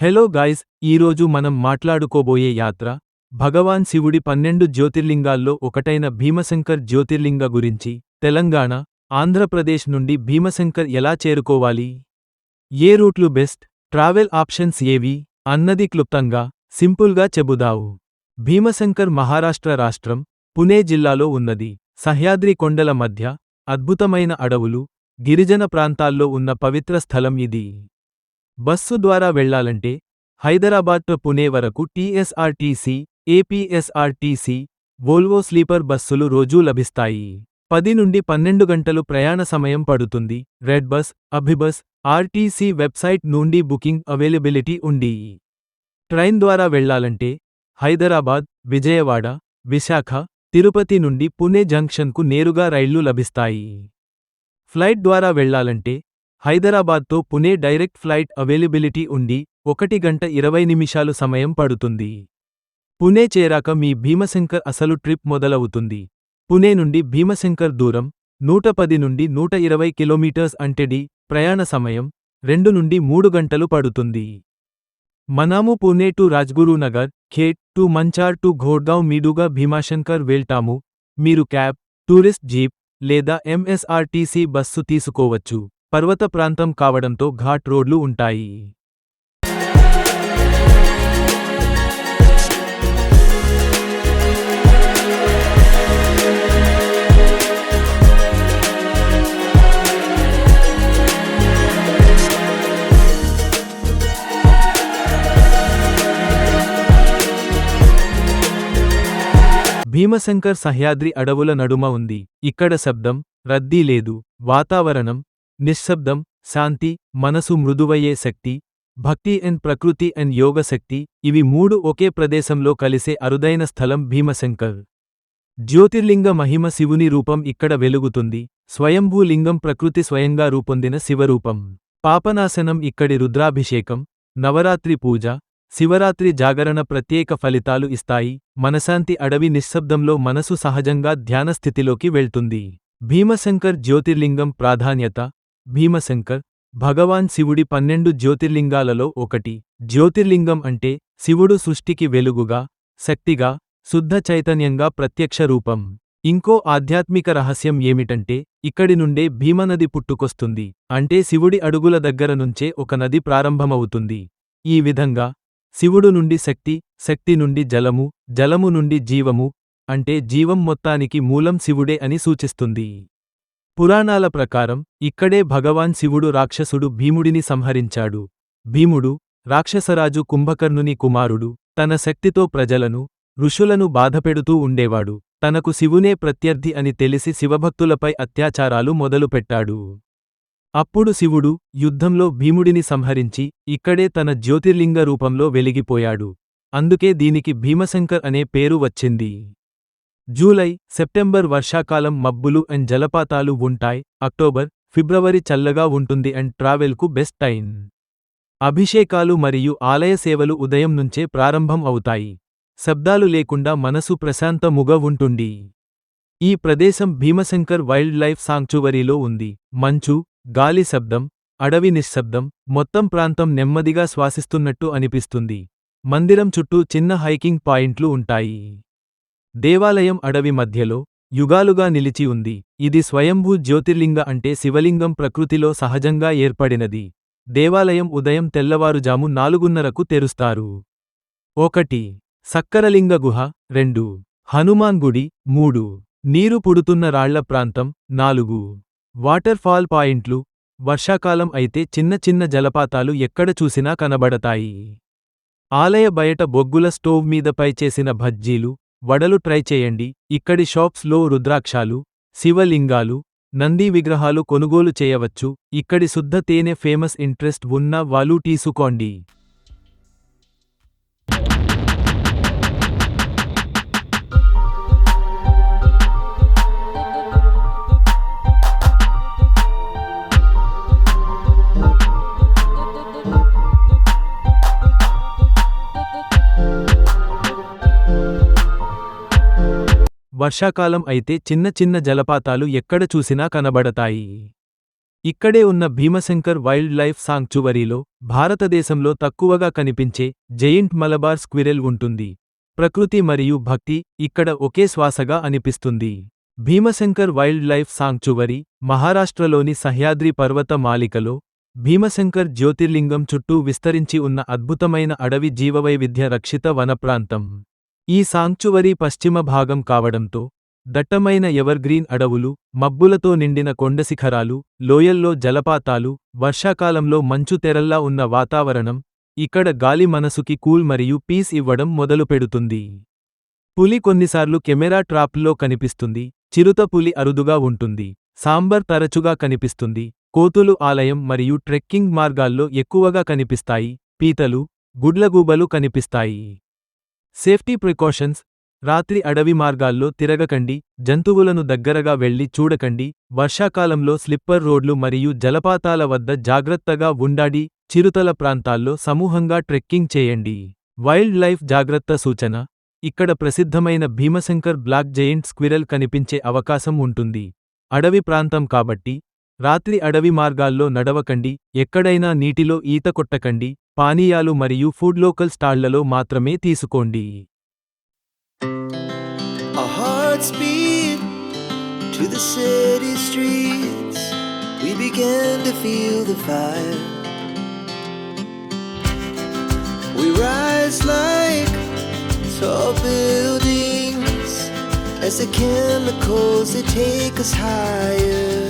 Hello guys ఈరోజు మనం మాట్లాడుకోబోయే యాత్ర భగవాన్ శివుడి పన్నెండు జ్యోతిర్లింగాల్లో ఒకటైన భీమశంకర్ జ్యోతిర్లింగ గురించి తెలంగాణ ఆంధ్రప్రదేశ్ నుండి భీమశంకర్ ఎలా చేరుకోవాలి? ఏ రూట్లు బెస్ట్ ట్రావెల్ ఆప్షన్స్ ఏవి అన్నది క్లుప్తంగా సింపుల్గా చెబుదావు. భీమశంకర్ మహారాష్ట్ర రాష్ట్రం పునే జిల్లాలో ఉన్నది. సహ్యాద్రి కొండల మధ్య అద్భుతమైన అడవులు గిరిజన ప్రాంతాల్లో ఉన్న పవిత్ర స్థలం ఇది. బస్సు ద్వారా వెళ్ళాలంటే హైదరాబాద్ టు పునే వరకు టీఎస్ఆర్టీసీ ఏపీఎస్ఆర్టీసీ వోల్వో స్లీపర్ బస్సులు రోజూ లభిస్తాయి. పది నుండి పన్నెండు గంటలు ప్రయాణ సమయం పడుతుంది. Red bus AbhiBus RTC website నుండి బుకింగ్ అవైలబిలిటీ ఉంది. ట్రైన్ ద్వారా వెళ్ళాలంటే హైదరాబాద్ విజయవాడ విశాఖ తిరుపతి నుండి పునే జంక్షన్కు నేరుగా రైళ్ళు లభిస్తాయి. ఫ్లైట్ ద్వారా వెళ్ళాలంటే హైదరాబాద్తో పునే డైరెక్ట్ ఫ్లైట్ అవైలబిలిటీ ఉండి ఒకటి గంట ఇరవై నిమిషాలు సమయం పడుతుంది. పునే చేరాక మీ భీమశంకర్ అసలు ట్రిప్ మొదలవుతుంది. పునే నుండి భీమశంకర్ దూరం నూట పది నుండి నూట ఇరవై కిలోమీటర్స్ అంటెడి ప్రయాణ సమయం రెండు నుండి మూడు గంటలు పడుతుంది. మనాము Pune to Rajgurunagar Khed to Manchar to ఘోడ్గావ్ మీదుగా భీమాశంకర్ వెళ్తాము. మీరు క్యాబ్ టూరిస్ట్ జీప్ లేదా ఎంఎస్ఆర్టీసీ బస్సు తీసుకోవచ్చు. పర్వత ప్రాంతం కావడంతో ఘాట్ రోడ్లు ఉంటాయి. భీమశంకర్ సహ్యాద్రి అడవుల నడుమ ఉంది. ఇక్కడ శబ్దం రద్దీ లేదు. వాతావరణం నిశ్శబ్దం శాంతి మనసు మృదువయ్యే శక్తి భక్తి అండ్ ప్రకృతి అండ్ యోగ శక్తి ఇవి మూడు ఒకే ప్రదేశంలో కలిసే అరుదైన స్థలం భీమశంకర్. జ్యోతిర్లింగ మహిమ శివుని రూపం ఇక్కడ వెలుగుతుంది స్వయంభూ లింగం ప్రకృతి స్వయంగా రూపొందిన శివరూపం. పాపనాశనం ఇక్కడి రుద్రాభిషేకం నవరాత్రి పూజ శివరాత్రి జాగరణ ప్రత్యేక ఫలితాలు ఇస్తాయి మనశాంతి అడవి నిశ్శబ్దంలో మనసు సహజంగా ధ్యానస్థితిలోకి వెళ్తుంది. భీమశంకర్ జ్యోతిర్లింగం ప్రాధాన్యత భీమశంకర్ భగవాన్ శివుడి పన్నెండు జ్యోతిర్లింగాలలో ఒకటి. జ్యోతిర్లింగం అంటే శివుడు సృష్టికి వెలుగుగా శక్తిగా శుద్ధ చైతన్యంగా ప్రత్యక్ష రూపం. ఇంకో ఆధ్యాత్మిక రహస్యం ఏమిటంటే ఇక్కడి నుండే భీమనది పుట్టుకొస్తుంది. అంటే శివుడి అడుగుల దగ్గర నుంచే ఒక నది ప్రారంభమవుతుంది. ఈ విధంగా శివుడు నుండి శక్తి శక్తి నుండి జలము జలము నుండి జీవము అంటే జీవం మొత్తానికి మూలం శివుడే అని సూచిస్తుంది. పురాణాల ప్రకారం ఇక్కడే భగవాన్ శివుడు రాక్షసుడు భీముడిని సంహరించాడు. భీముడు రాక్షసరాజు కుంభకర్ణుని కుమారుడు తన శక్తితో ప్రజలను ఋషులను బాధపెడుతూ ఉండేవాడు. తనకు శివునే ప్రత్యర్థి అని తెలిసి శివభక్తులపై అత్యాచారాలు మొదలుపెట్టాడు. అప్పుడు శివుడు యుద్ధంలో భీముడిని సంహరించి ఇక్కడే తన జ్యోతిర్లింగ రూపంలో వెలిగిపోయాడు. అందుకే దీనికి భీమశంకర్ అనే పేరు వచ్చింది. జూలై సెప్టెంబర్ వర్షాకాలం మబ్బులు అండ్ జలపాతాలు ఉంటాయి. అక్టోబర్ ఫిబ్రవరి చల్లగా ఉంటుంది అండ్ ట్రావెల్కు బెస్ట్ టైం. అభిషేకాలు మరియు ఆలయ సేవలు ఉదయం నుంచే ప్రారంభం అవుతాయి. శబ్దాలు లేకుండా మనసు ప్రశాంతముగా ఉంటుంది. ఈ ప్రదేశం భీమశంకర్ వైల్డ్ లైఫ్ సాంక్చువరీలో ఉంది. మంచు గాలి శబ్దం అడవి నిశ్శబ్దం మొత్తం ప్రాంతం నెమ్మదిగా శ్వాసిస్తున్నట్టు అనిపిస్తుంది. మందిరం చుట్టూ చిన్న హైకింగ్ పాయింట్లు ఉంటాయి. దేవాలయం అడవి మధ్యలో యుగాలుగా నిలిచి ఉంది. ఇది స్వయంభూ జ్యోతిర్లింగ అంటే శివలింగం ప్రకృతిలో సహజంగా ఏర్పడినది. దేవాలయం ఉదయం తెల్లవారుజాము నాలుగున్నరకు తెరుస్తారు. ఒకటి. సక్కరలింగ గుహ. రెండు. హనుమాన్ గుడి. మూడు. నీరు పుడుతున్న రాళ్ళ ప్రాంతం. నాలుగు. వాటర్ ఫాల్ పాయింట్లు. వర్షాకాలం అయితే చిన్న చిన్న జలపాతాలు ఎక్కడ చూసినా కనబడతాయి. ఆలయ బయట బొగ్గుల స్టోవ్ మీదపై చేసిన భజ్జీలు వడలు ట్రై చేయండి. ఇక్కడి షాప్స్లో రుద్రాక్షాలు శివలింగాలు నంది విగ్రహాలు కొనుగోలు చేయవచ్చు. ఇక్కడి శుద్ధ తేనె ఫేమస్ ఇంట్రెస్ట్ ఉన్న వాళ్ళు తీసుకోండి. వర్షాకాలం అయితే చిన్న చిన్న జలపాతాలు ఎక్కడ చూసినా కనబడతాయి. ఇక్కడే ఉన్న భీమశంకర్ వైల్డ్ లైఫ్ సాంక్చువరీలో భారతదేశంలో తక్కువగా కనిపించే జెయింట్ మలబార్ స్క్విరెల్ ఉంటుంది. ప్రకృతి మరియు భక్తి ఇక్కడ ఒకే శ్వాసగా అనిపిస్తుంది. భీమశంకర్ వైల్డ్ లైఫ్ సాంక్చువరీ మహారాష్ట్రలోని సహ్యాద్రి పర్వత మాలికలో భీమశంకర్ జ్యోతిర్లింగం చుట్టూ విస్తరించి ఉన్న అద్భుతమైన అడవి జీవవైవిధ్య రక్షిత వనప్రాంతం. ఈ సాంక్చువరీ పశ్చిమ భాగం కావడంతో దట్టమైన ఎవర్గ్రీన్ అడవులు మబ్బులతో నిండిన కొండశిఖరాలు లోయల్లో జలపాతాలు వర్షాకాలంలో మంచు తెరల్లా ఉన్న వాతావరణం ఇక్కడ గాలి మనసుకి కూల్ మరియు పీస్ ఇవ్వడం మొదలుపెడుతుంది. పులి కొన్నిసార్లు కెమెరా ట్రాప్లో కనిపిస్తుంది చిరుత పులి అరుదుగా ఉంటుంది సాంబర్ తరచుగా కనిపిస్తుంది కోతులు ఆలయం మరియు ట్రెక్కింగ్ మార్గాల్లో ఎక్కువగా కనిపిస్తాయి పీతలు గుడ్లగూబలు కనిపిస్తాయి. సేఫ్టీ ప్రికాషన్స్ రాత్రి అడవి మార్గాల్లో తిరగకండి జంతువులను దగ్గరగా వెళ్ళి చూడకండి వర్షాకాలంలో స్లిప్పర్ రోడ్లు మరియు జలపాతాల వద్ద జాగ్రత్తగా ఉండాడి చిరుతల ప్రాంతాల్లో సమూహంగా ట్రెక్కింగ్ చేయండి. వైల్డ్ లైఫ్ జాగ్రత్త సూచన ఇక్కడ ప్రసిద్ధమైన భీమశంకర్ బ్లాక్ జెయింట్ స్క్విరల్ కనిపించే అవకాశం ఉంటుంది. అడవి ప్రాంతం కాబట్టి రాత్రి అడవి మార్గాల్లో నడవకండి ఎక్కడైనా నీటిలో ఈత కొట్టకండి పానీయాలు మరియు ఫుడ్ లోకల్ స్టాళ్ళలో మాత్రమే తీసుకోండి. As the chemicals they take us higher.